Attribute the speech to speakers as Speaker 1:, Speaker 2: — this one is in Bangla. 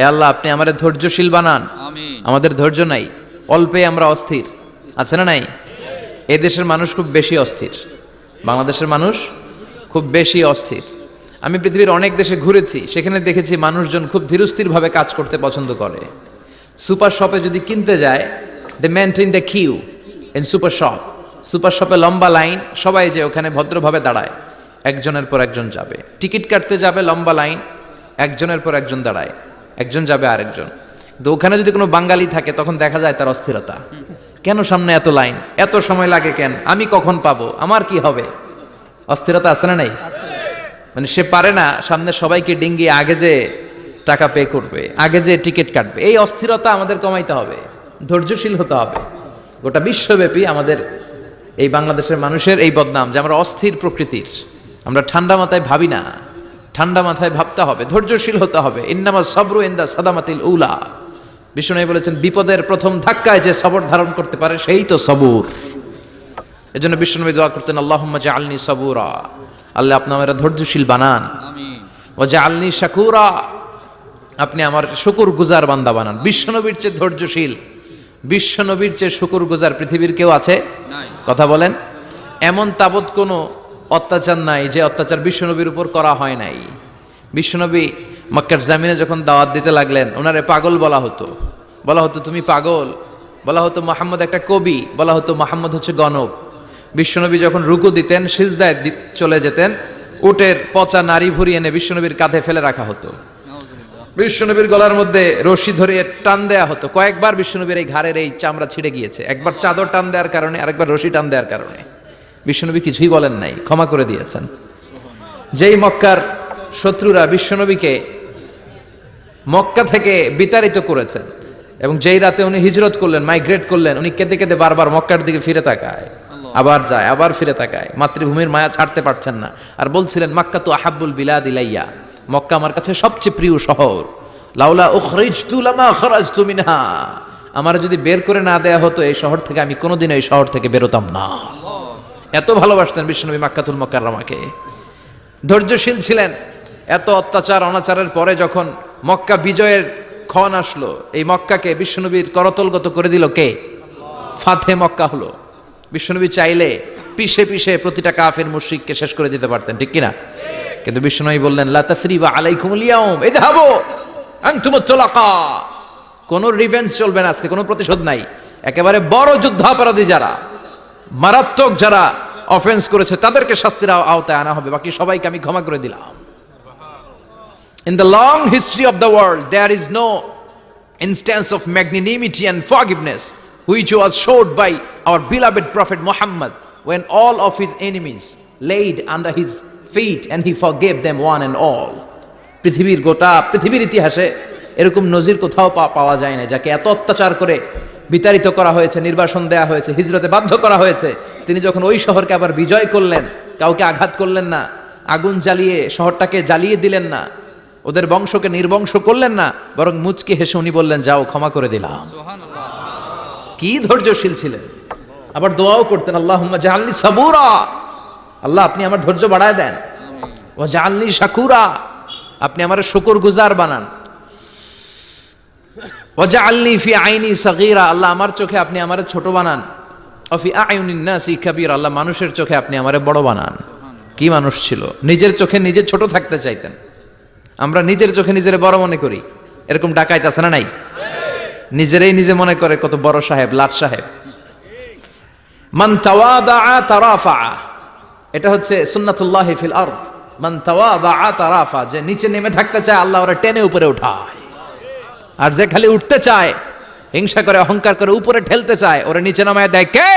Speaker 1: হে আল্লাহ আপনি আমাদের ধৈর্যশীল বানান। আমাদের ধৈর্য নাই অল্পে আমরা অস্থির। আছে না নাই? এ দেশের মানুষ খুব বেশি অস্থির। বাংলাদেশের মানুষ খুব বেশি অস্থির। আমি পৃথিবীর অনেক দেশে ঘুরেছি সেখানে দেখেছি মানুষজন খুব ধীরস্থিরভাবে কাজ করতে পছন্দ করে। সুপার শপে যদি কিনতে যায় they maintain the queue in super shop super শপে লম্বা লাইন সবাই যে ওখানে ভদ্রভাবে দাঁড়ায় একজনের পর একজন যাবে। টিকিট কাটতে যাবে লম্বা লাইন একজনের পর একজন দাঁড়ায়। একজন যাবে আরেকজন। তো ওখানে যদি কোনো বাঙালি থাকে, তখন দেখা যায় তার অস্থিরতা। কেন সামনে এত লাইন? এত সময় লাগে কেন? আমি কখন পাবো? আমার কি হবে? অস্থিরতা আছে না নাই? মানে সে পারে না, সামনে সবাইকে ডিঙ্গি আগে যে টাকা পে করবে, আগে যে টিকিট কাটবে, এই অস্থিরতা আমাদের কমাইতে হবে, ধৈর্যশীল হতে হবে। গোটা বিশ্বব্যাপী আমাদের এই বাংলাদেশের মানুষের এই বদনাম যে আমরা অস্থির প্রকৃতির, আমরা ঠান্ডা মাথায় ভাবি না। ঠান্ডা মাথায় ভাবতে হবে ধৈর্যশীল হতে হবে। ইন্নামা সবরু ইন্দা সাদামাতিল উলা। বিষ্ণু বলেছেন বিপদের প্রথম ধাক্কায় যে সবর ধারণ করতে পারে সেই তো সবুর। এজন্য বিষ্ণুনবী দোয়া করতেন আল্লাহুম্মা জাআলনি সাবুরা। আল্লাহ আপনি আমার ধৈর্যশীল বানান। ও জাআলনি শাকুরা। আপনি আমার শুকুর গুজার বান্দা বানান। বিশ্বনবীর চেয়ে ধৈর্যশীল। বিশ্বনবীর চেয়ে শুকুর গুজার পৃথিবীর কেউ আছে? কথা বলেন। এমন তাবৎ কোনো অত্যাচার নাই, যে অত্যাচার বিশ্বনবীর উপর করা হয় নাই। বিশ্বনবী মক্কার জামিনে যখন দাওয়াত দিতে লাগলেন, ওনারে পাগল বলা হতো। বলা হতো, তুমি পাগল। বলা হতো, মোহাম্মদ একটা কবি। বলা হতো, মোহাম্মদ হচ্ছে গণব বিশ্বনবী যখন রুকু দিতেন, সিজদায় চলে যেতেন, উটের পচা নারী ভুরি এনে বিশ্বনবীর কাঁধে ফেলে রাখা হতো। বিশ্বনবীর গলার মধ্যে রশি ধরে টান দেয়া হতো। কয়েকবার বিশ্বনবীর এই ঘাড়ের এই চামড়া ছিঁড়ে গিয়েছে। একবার চাদর টান দেওয়ার কারণে, আরেকবার রশি টান দেওয়ার কারণে। বিশ্বনবী কিছুই বলেন নাই, ক্ষমা করে দিয়েছেন। যেই মক্কার শত্রুরা বিশ্বনবীকে মক্কা থেকে বিতাড়িত করেছেন এবং যেই রাতে উনি হিজরত করলেন মাইগ্রেট করলেন, উনি কেঁদে কেঁদে বারবার মক্কার দিকে ফিরে তাকায়, আবার যায়, আবার ফিরে তাকায়। মাতৃভূমির মায়া ছাড়তে পারছেন না। আর বলছিলেন, মাক্কা তো আহাব্বুল বিলাদ ইলাইয়া। মক্কা আমার কাছে সবচেয়ে প্রিয় শহর। লাউলা আমার যদি বের করে না দেয়া হতো, এই শহর থেকে আমি কোনোদিন এই শহর থেকে বেরোতাম না। এত ভালোবাসতেন বিষ্ণুনবী মাক্কাতুল মক্কাররামাকে ধৈর্যশীল ছিলেন। এত অত্যাচার, অনাচারের পরে যখন মক্কা বিজয়ের ক্ষণ আসলো, এই মক্কাকে বিশ্বনবীর করতলগত করে দিল কে? ফাতে মক্কা হলো। বিশ্বনবী চাইলে পিষে পিষে প্রতিটা কাফের মুশরিককে শেষ করে দিতে পারতেন, ঠিক কিনা? কিন্তু বিশ্বনবী বললেন, লা তাসরিবা আলাইকুমুল ইয়াউম, ইযহাবু আনতুমুত তুলাকা কোনো রিভেঞ্জ চলবে না আজকে, কোনো প্রতিশোধ নাই। একেবারে বড় যুদ্ধাপরাধী যারা। মারাত্মক যারা অফেন্স করেছে তাদেরকে শাস্তির আওতায় আনা হবে বাকি সবাইকে আমি ক্ষমা করে দিলাম In the long history of the world, there is no instance of magnanimity and forgiveness which was showed by our beloved Prophet Muhammad when all of his enemies laid under his feet and he forgave them one and all. পৃথিবীর গোটা পৃথিবীর ইতিহাসে এরকম নজির কোথাও পাওয়া যায় না যাকে এত অত্যাচার করে বিতাড়িত করা হয়েছে নির্বাসন দেয়া হয়েছে হিজরতে বাধ্য করা হয়েছে। তিনি যখন ওই শহরকে আবার বিজয় করলেন কাউকে আঘাত করলেন না আগুন জ্বালিয়ে শহরটাকে জ্বালিয়ে দিলেন না ওদের বংশকে নির্বংশ করলেন না বরং মুচকে হেসে উনি বললেন যাও ক্ষমা করে দিলাম। কি ধৈর্যশীল ছিলেন। আবার দোয়াও করতেন আল্লাহ জাহাল্লি সাবুরা। আল্লাহ আপনি আমার ধৈর্য বাড়ায় দেন। ও জাহাল্লি শাকুরা। আপনি আমার শুকুর গুজার বানান। ও জাহাল্লি ফি আইনি সাগীরা, আল্লাহ আমার চোখে আপনি আমার ছোট বানান। অফি আইউনিন নাসি কাবীর, আল্লাহ মানুষের চোখে আপনি আমারে বড় বানান। কি মানুষ ছিল? নিজের চোখে নিজে ছোট থাকতে চাইতেন। আমরা নিজের চোখে নিজের বড় মনে করি। এরকম ডাকাইতে আছে না নাই? নিজেরাই নিজে মনে করে কত বড় সাহেব, লাট সাহেব। মান তারাফা এটা হচ্ছে সুন্নাতুল্লাহ ফিল আরদ। মান তারাফা যে নিচে নেমে থাকতে চায়, আল্লাহ ওরা টেনে উপরে উঠায়। আর যে খালি উঠতে চায়, হিংসা করে, অহংকার করে, উপরে ঠেলতে চায়, ওরা নিচে নামায় দেয় কে?